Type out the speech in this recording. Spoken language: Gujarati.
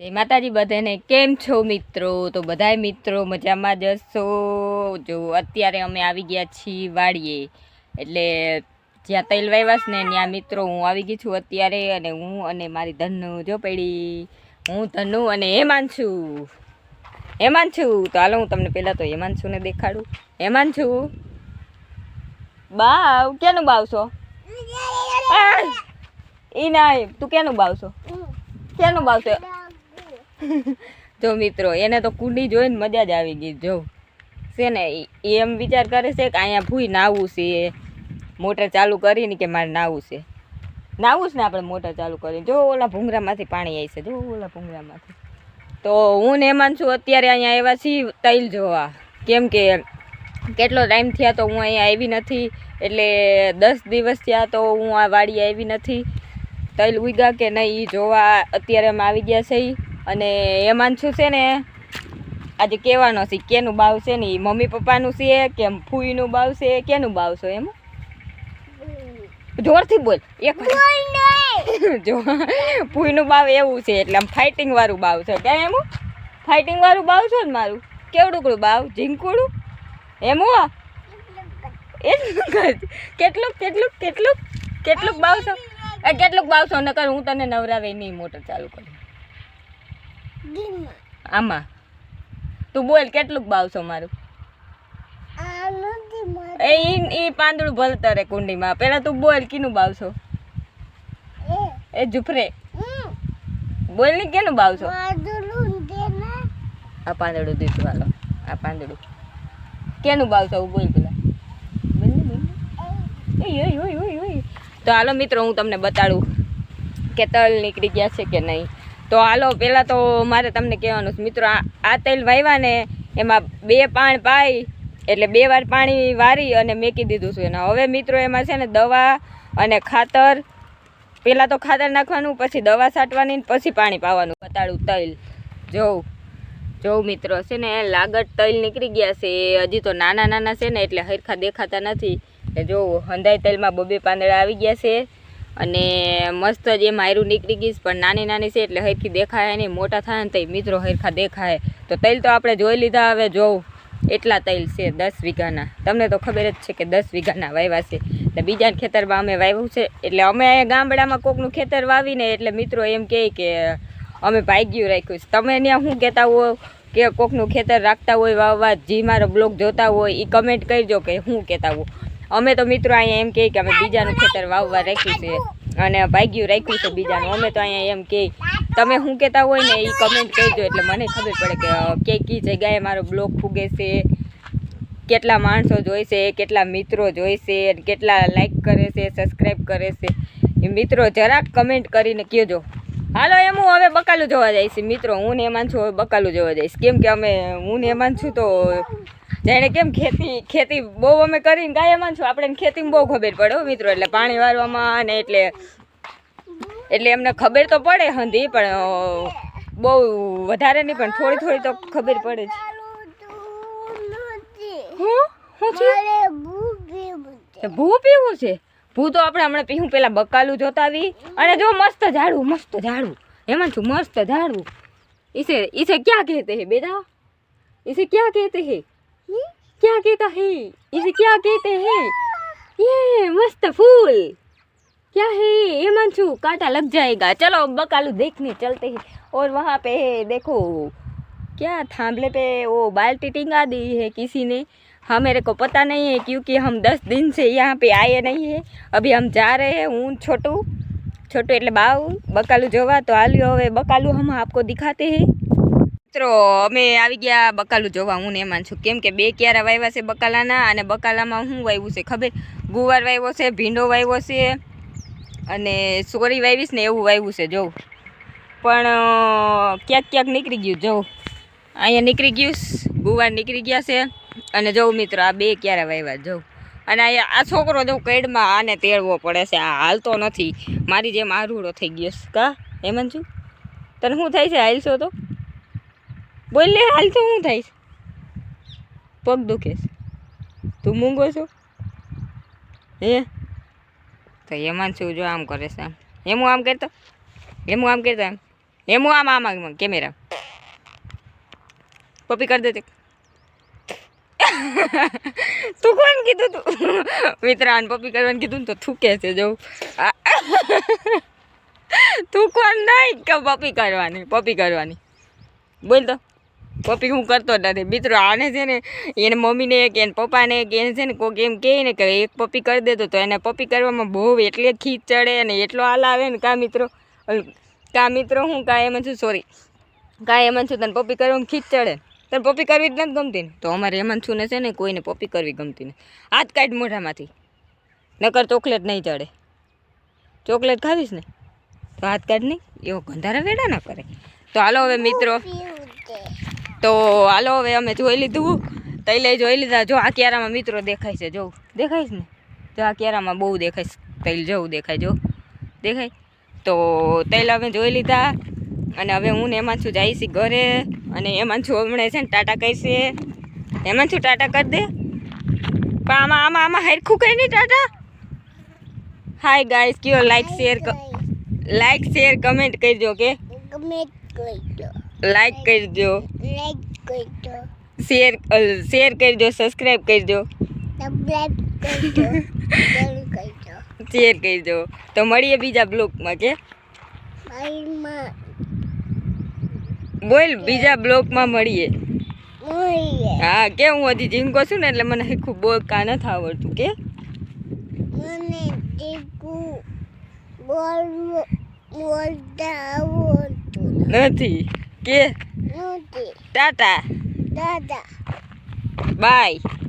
જય માતાજી બધાને. કેમ છો મિત્રો? તો બધાય મિત્રો મજામાં જ હશો? જો અત્યારે અમે આવી ગયા છીએ વાડીએ. એટલે જ્યાં તૈલ વાવ્યા છે ને ત્યાં મિત્રો હું આવી ગઈ છું અત્યારે અને હું અને મારી ધનુ જો પડી. હું ધનુ અને હેમાન છું હેમાન છું તો હાલો હું તમને પહેલાં તો હેમાન છું ને દેખાડું હેમાન છું? બાવ ક્યાંનું બાવશો એ ના તું ક્યાંનું બાવશો ક્યાંનું બાવશો જો મિત્રો, એને તો કુંડી જોઈને મજા જ આવી ગઈ, જો. છે ને, ઈ એમ વિચાર કરે છે કે અહીંયા ભૂઈ નાવું છે. મોટર ચાલુ કરીને કે મારે નાવું છે. નાવું છે ને આપણે મોટર ચાલુ કરીને. જો ઓલા ભૂંગરામાંથી પાણી આવી છે, જો ઓલા ભૂંગરામાંથી. તો હું ને એમાં છું અત્યારે અહીંયા આવ્યા છીએ તૈલ જોવા. કેમ કે કેટલો ટાઈમ થયા તો હું અહીંયા આવી નથી. એટલે દસ દિવસ થયા તો હું આ વાડી આવી નથી. તૈલ ઉગ્યા કે નહીં એ જોવા અત્યારે અમે આવી ગયા છે. અને એમાં શું છે ને આજે કહેવાનો છે કેનું બાવ છે ને એ મમ્મી પપ્પાનું છે કે ફૂઈનું બાવ છે કેનું બાવ છો એમ? જોરથી બોલ એક જો ફૂઈનું બાવ એવું છે એટલે આમ ફાઇટિંગ વાળું બાવ છે. કેમ એમ? ફાઇટિંગ વાળું બાવ છે ને મારું? કેવડુકડું બાવ? ઝીંકુડું? એમ એટલું કેટલુંક કેટલુંક કેટલુંક કેટલુંક બાવશો એ કેટલુંક બાવશો નકર હું તને નવરાવે નહીં મોટર ચાલુ કરું. આમાં? તું બોલ કેટલુંક બાવશો મારું? એ ઈ પાંદડું ભલતરે કુંડીમાં. પેલા તું બોલ કીનું બાવશો એ. જુફરે. બોલ ને કેનું બાવશો આ પાંદડું દીધું હાલો. આ પાંદડું. કેનું બાવશો બોલ પેલા. તો હાલો મિત્રો હું તમને બતાડું કે તલ નીકળી ગયા છે કે નહીં. તો હાલો પહેલાં તો મારે તમને કહેવાનું છે. મિત્રો, આ તેલ વાવ્યા ને એમાં બે પાણ પાઈ, એટલે બે વાર પાણી વારી અને મેકી દીધું છે. એના હવે મિત્રો, એમાં છે ને દવા અને ખાતર. પહેલાં તો ખાતર નાખવાનું, પછી દવા છાંટવાની પછી પાણી પાવાનું. બતાડું તૈલ. જોઉં. જોઉં મિત્રો, છે ને લાગટ તૈલ નીકળી ગયા છે. હજી તો નાના નાના છે ને, એટલે હરખા દેખાતા નથી. જોઉં, હંધાઈ તૈલમાં બબે પાંદડા આવી ગયા છે. અને મસ્ત જ એમ માયરું નીકળી ગઈશ પણ નાની નાની છે એટલે હરખી દેખાય નહીં. મોટા થાય ને તો મિત્રો હરખા દેખાય. તો તૈલ તો આપણે જોઈ લીધા, હવે જોઉં. એટલા તૈલ છે દસ વીઘાના. તમને તો ખબર જ છે કે દસ વીઘાના વાવ્યા છે. એટલે બીજા ખેતરમાં અમે વાવ્યું છે. એટલે અમે અહીંયા ગામડામાં કોકનું ખેતર વાવીને, એટલે મિત્રો એમ કહે કે અમે ભાગ્યું રાખ્યું છે. તમે ત્યાં શું કહેતા હો કે કોકનું ખેતર રાખતા હોય વાવવા? જે મારો બ્લોગ જોતા હોય એ કમેન્ટ કરજો કે શું કહેતા હો. અમે તો મિત્રો અહીંયા એમ કહે કે અમે બીજાનું ખેતર વાવવા રાખ્યું છે. અને ભાગ્યું રાખ્યું છે બીજાનું. અમે તો અહીંયા એમ કહે તમે શું કહેતા હોય ને એ કમેન્ટ કરજો. એટલે મને ખબર પડે કે કે કઈ જગ્યાએ મારો બ્લોગ ફૂગે છે કેટલા માણસો જોઈશે કેટલા મિત્રો જોઈશે અને કેટલા લાઈક કરે છે સબસ્ક્રાઈબ કરે છે. એ મિત્રો જરાક કમેન્ટ કરીને કહેજો. હાલો એમ હું હવે બકાલું જોવા જઈશ. મિત્રો હું ને એમાં છું હવે બકાલું જોવા જઈશ. કેમ કે અમે હું ને એમાં છું તો જાણે કેમ ખેતી ખેતી બહુ અમે કરીને ગાય એમાં છું આપણે ખેતીમાં બહુ ખબર પડે હો મિત્રો એટલે પાણી વારવામાં અને એટલે એટલે એમને ખબર તો પડે હંધી પણ અ, બહુ વધારે નહીં પણ થોડી થોડી તો ખબર પડે છે હું શું છે તો ભૂ પીવું છે ભૂ તો આપણે હમણાં પીવું પેલા બકાલું જોતા આવી અને જો મસ્ત ઝાડવું મસ્ત ઝાડવું એમાં છું મસ્ત ઝાડવું इसे इसे क्या कहते हैं बेटा इसे क्या कहते हैं क्या कहता है इसे क्या कहते हैं ये मस्त फूल क्या है ये मंचू कांटा लग जाएगा चलो बकालू देखने चलते हैं और वहाँ पे है देखो क्या थांबले पे वो बाल्टी टिंगा दी है किसी ने हाँ मेरे को पता नहीं है क्योंकि हम दस दिन से यहाँ पे आए नहीं है अभी हम जा रहे हैं હું છોટું છોટું એટલે બાવ બકાલું જોવા તો હાલ્યો હવે બકાલું હમ આપકો દિખાતે હે મિત્રો, અમે આવી ગયા બકાલું જોવા, હું ને એમાં છું. કેમ કે બે ક્યારા વાવ્યા છે બકાલાના અને બકાલામાં શું વાવ્યું છે, ખબર? ગુવાર વાવ્યો છે, ભીંડો વાવ્યો છે અને સોરી વાવીશ ને એવું વાવ્યું છે, જોઉં. પણ ક્યાંક ક્યાંક નીકળી ગયું, જોઉં. અહીંયા નીકળી ગયું ગુવાર નીકળી ગયા છે અને જોઉં મિત્રો, આ બે ક્યારે વાવ્યા જોઉં. અને આ છોકરો જો કેડમાં આને તેડવો પડે છે, આ હાલતો નથી. મારી જેમ આરૂડો થઈ ગયો કા? એમ છું તને શું થાય છે, હાલશો તો? બોલ લે હાલતો શું થઈશ છે? પગ દુખે તું મૂંગો છો? હે? તો એમાં શું જો આમ કરે છે આમ એમ આમ કરતો? એમ આમ કરતો એમ? એમ હું આમ, આમાં કેમેરા. પપ્પી કરી દે તું કોણ કીધું તું? મિત્ર આને પપ્પી કરવાનું કીધું ને તો થૂકે છે, જો. તું કોણ નહીં કે પપ્પી કરવાની પપ્પી કરવાની. બોલ તો. પપ્પી હું કરતો જ નથી. મિત્રો, આને છે ને, એને મમ્મીને કે એને પપ્પાને કે એને છે ને કોઈક એમ કહે ને કે એક પપ્પી કરી દેતો તો એને પપ્પી કરવામાં બહુ એટલે ખીચ ચડે અને એટલો હાલ આવે ને કા મિત્રો? કાં મિત્રો હું, કાં એમ છું સોરી કાંઈ એમ છું, તને પપ્પી કરવામાં ખીચ ચડે. તને પપ્પી કરવી જ નથી ગમતી ને? તો અમારે એમાં છું ને છે ને, કોઈને પપ્પી કરવી ગમતી ને હાથ કાઢ મોઢામાંથી. નકર ચોકલેટ નહીં ચડે. ચોકલેટ ખાવીશ ને? તો હાથ કાઢ નહીં. એવો ગંધારા વેડા ના કરે. તો હાલો હવે મિત્રો. તો હાલો, હવે અમે જોઈ લીધું. તૈલે જોઈ લીધા. જો, આ ક્યારામાં મિત્રો દેખાય છે, જો. દેખાય છે ને? જો, આ ક્યારામાં બહુ દેખાય છે. તૈલ જેવું દેખાય, જો. દેખાય? તો તૈલ અમે જોઈ લીધા. અને હવે હું ને એમાં છું જઈશ ઘરે. અને એમાં છું હમણાં છે ને ટાટા કહીશે એમાં છું ટાટા કરી દે. પણ આમાં આમાં આમાં હરખું કઈ નહીં ટાટા? હાય ગાઈસ કયો like share like share comment કરજો કે કમેન્ટ કરજો. લાઈક કરજો લાઈક કરજો શેર શેર કરજો સબસ્ક્રાઈબ કરજો સબસ્ક્રાઇબ કરજો જરૂર કરજો શેર કરજો તો મળીએ બીજા બ્લોગમાં કે બાયમાં બોલ બીજા બ્લોગમાં મળીએ મળીએ હા કે હું હજી જીમ કહું છું ને એટલે મને ખૂબ બોલકા નથી આવડતું કે મને દીકુ બોલ બોલતા આવડતું નથી? કે નથી ટાટા દાદા બાય